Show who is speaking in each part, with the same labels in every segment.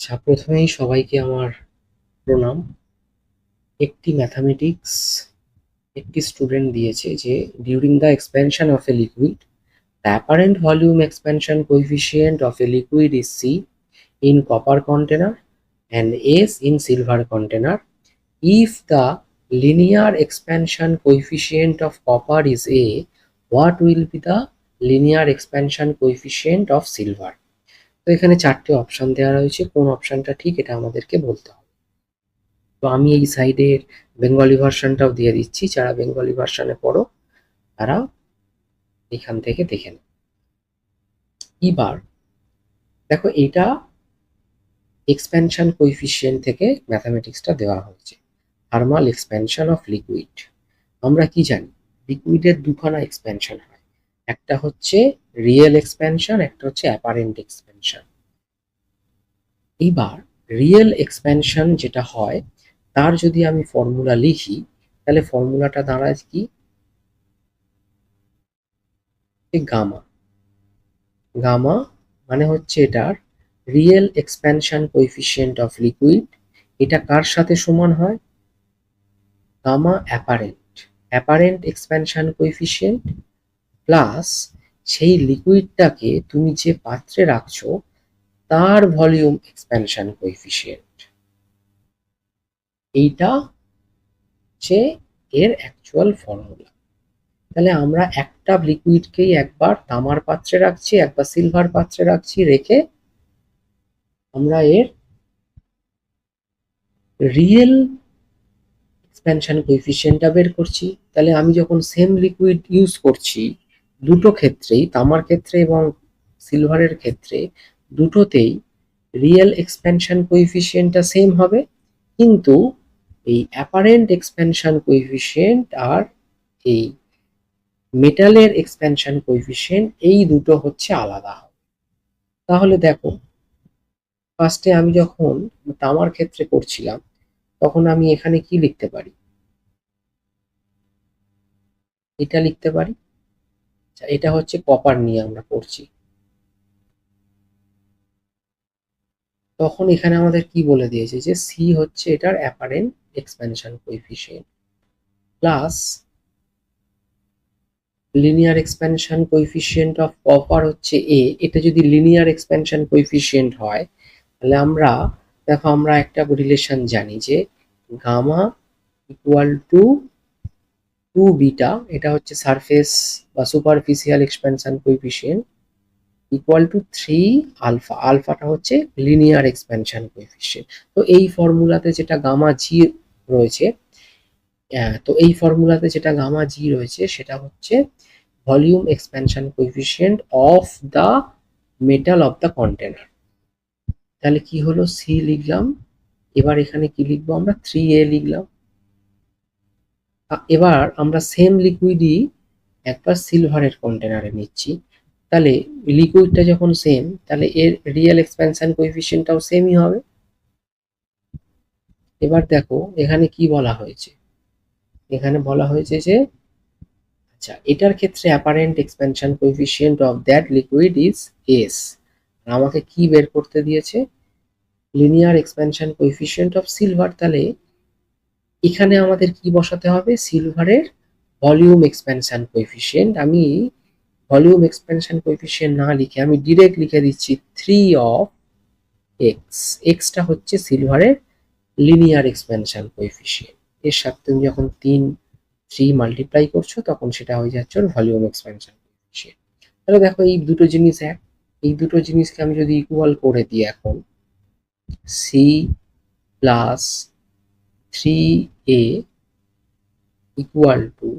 Speaker 1: আচ্ছা প্রথমেই সবাইকে আমার প্রণাম। একটি ম্যাথামেটিক্স একটি স্টুডেন্ট দিয়েছে যে during the expansion of a liquid the apparent volume expansion coefficient of a liquid is C in copper container and S in silver container if the linear expansion coefficient of copper is a, what will be the linear expansion coefficient of silver? তো এখানে চারটে option দেওয়া রয়েছে। কোন অপশনটা ঠিক এটা আমাদেরকে বলতে হবে। তো আমি এই সাইডের বেঙ্গলি ভার্সনটাও দিয়ে দিচ্ছি। যারা বেঙ্গলি ভার্সনে পড়ো, তারা এখান থেকে দেখে এবার, দেখো এটা এক্সপ্যানশন কোইফিশিয়েন্ট থেকে ম্যাথামেটিক্সটা দেওয়া হয়েছে। থার্মাল এক্সপ্যানশন অফ লিকুইড আমরা কি জানি? লিকুইডের দুখানা এক্সপ্যানশন হয়। একটা হচ্ছে রিয়েল এক্সপ্যানশন একটা হচ্ছে অ্যাপারেন্ট এক্সপ্যানশন এবার রিয়েল এক্সপ্যানশন যেটা হয়, তার যদি আমি ফর্মুলা লিখি, তাহলে ফর্মুলাটা দাঁড়ায় কি? গামা গামা মানে হচ্ছে এটার real expansion coefficient of liquid এটা কার সাথে সমান হয়? Gamma apparent apparent expansion coefficient plus সেই লিকুইডটাকে তুমি যে পাত্রে রাখছো, তার ভলিউম এক্সপ্যানশন কোইফিশিয়েন্ট এইটা হচ্ছে এর অ্যাকচুয়াল ফর্মুলা তাহলে আমরা একটা লিকুইডকেই একবার তামার পাত্রে রাখছি, একবার সিলভার পাত্রে রাখছি, রেখে আমরা এর রিয়েল এক্সপ্যানশন কোএফিসিয়েন্টটা বের করছি। তাহলে আমি যখন সেম লিকুইড ইউজ করছি দুটো ক্ষেত্রেই, তামার ক্ষেত্রে এবং সিলভারের ক্ষেত্রে, দুটোতেই রিয়েল এক্সপ্যানশন কোএফিসিয়েন্টটা সেম হবে, কিন্তু এই অ্যাপারেন্ট এক্সপ্যানশন কোএফিসিয়েন্ট আর এই মেটালের এক্সপ্যানশন কোএফিসিয়েন্ট এই দুটো হচ্ছে আলাদা তাহলে দেখো ফার্স্টে আমি যখন তামার ক্ষেত্রে করছিলাম, তখন আমি এখানে কি লিখতে পারি? এটা লিখতে পারি? আচ্ছা, এটা হচ্ছে কপার নিয়ে আমরা করছি তখন এখানে আমাদের কি বলে দিয়েছে যে সি হচ্ছে এটার apparent expansion coefficient plus linear expansion coefficient of copper হচ্ছে এ এটা যদি লিনিয়ার এক্সপ্যানশন কোইফিশিয়েন্ট হয় তাহলে আমরা দেখো আমরা একটা রিলেশন জানি যে gamma equal to two beta এটা হচ্ছে সারফেস বা superficial expansion coefficient equal to three alpha আলফাটা হচ্ছে লিনিয়ার এক্সপ্যানশন কোইফিশিয়েন্ট তো এই ফর্মুলাতে যেটা গামা জি রয়েছে তো এই ফর্মুলাতে যেটা গামা জি রয়েছে, সেটা হচ্ছে volume expansion coefficient of the metal of the container তাহলে কি হলো? সি লিখলাম। এবার এখানে কি লিখব আমরা? থ্রি এ লিখলাম। এবার আমরা সেম লিকুইডই একবার সিলভারের কন্টেনারে নিচ্ছি। তাহলে লিকুইডটা যখন সেম তাহলে এর রিয়েল এক্সপ্যানশন কোএফিসিয়েন্টটাও সেমই হবে। এবার দেখো, এখানে কি বলা হয়েছে? এখানে বলা হয়েছে যে আচ্ছা এটার ক্ষেত্রে apparent expansion coefficient of that liquid is S আমাকে কি বের করতে দিয়েছে? Linear expansion coefficient of silver তাহলে এখানে আমাদের কি বসাতে হবে? সিলভারের ভলিউম এক্সপ্যানশন কোএফিসিয়েন্ট আমি ভলিউম এক্সপ্যানশন কোএফিসিয়েন্ট না লিখে, আমি ডিরেক্ট লিখে দিচ্ছি থ্রি অফ এক্স এক্সটা হচ্ছে সিলভারের লিনিয়ার এক্সপ্যানশন কোএফিসিয়েন্ট এর সাথে তুমি যখন তিন থ্রি মাল্টিপ্লাই করছ, তখন সেটা হয়ে যাচ্ছে ওর ভলিউম এক্সপ্যানশন কোএফিসিয়েন্ট তাহলে দেখো এই দুটো জিনিস এক। এই দুটো জিনিসকে আমি যদি ইকুয়াল করে দিই এখন C plus three equal to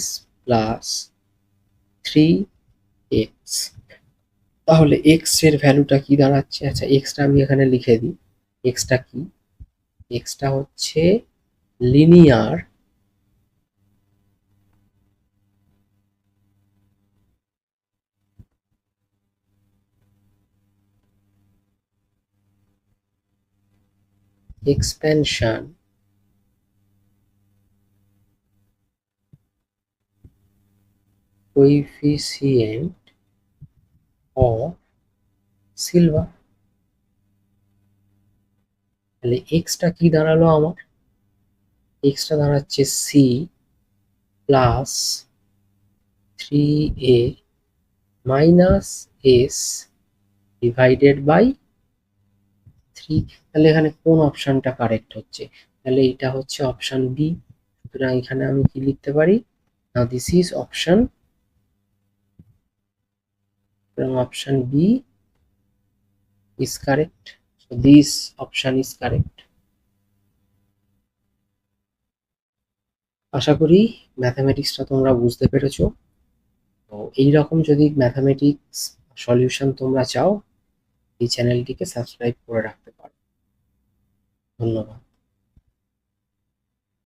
Speaker 1: s plus three X তাহলে এক্সের ভ্যালুটা কি দাঁড়াচ্ছে? আচ্ছা এক্সটা আমি এখানে লিখে দিই। এক্সটা কি? এক্সটা হচ্ছে linear expansion. Coefficient of silver. তাহলে এক্সটা কি দাঁড়াল আমার? এক্সটা দাঁড়াচ্ছে C plus three A minus S divided by three তাহলে এখানে কোন অপশনটা কারেক্ট হচ্ছে? তাহলে এটা হচ্ছে অপশন বি সুতরাং এখানে আমি কি লিখতে পারি? না this is option option B is correct this option is correct আশা করি ম্যাথামেটিক্সটা তোমরা বুঝতে পেরেছ। তো এইরকম যদি ম্যাথামেটিক্স সলিউশন তোমরা চাও, এই চ্যানেলটিকে সাবস্ক্রাইব করে রাখতে ধন্যবাদ